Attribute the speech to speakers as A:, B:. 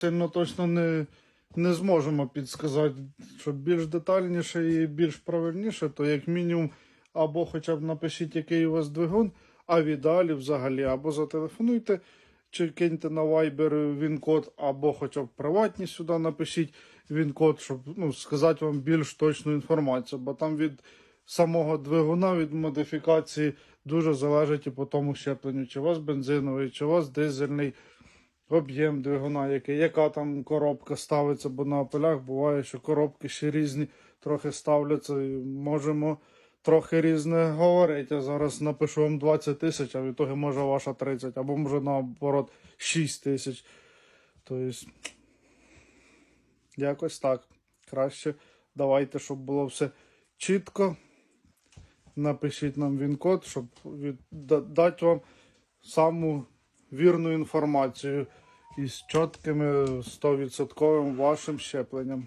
A: сильно точно не, не зможемо підсказати, що більш детальніше і більш правильніше, то як мінімум, або хоча б напишіть, який у вас двигун, а в ідеалі взагалі, або зателефонуйте, чи киньте на Viber він-код, або хоча б приватні сюди напишіть він-код, щоб ну, сказати вам більш точну інформацію, бо там від самого двигуна, від модифікації дуже залежить і по тому щепленню, чи у вас бензиновий, чи у вас дизельний об'єм двигуна, який, яка там коробка ставиться, бо на полях буває, що коробки ще різні трохи ставляться. І можемо трохи різне говорити. Я зараз напишу вам 20 тисяч, а в ітогі може ваша 30, або може наоборот 6 тисяч. Тобто, якось так. Краще давайте, щоб було все чітко. Напишіть нам він-код, щоб дати вам саму вірну інформацію із чітким 100% вашим щепленням.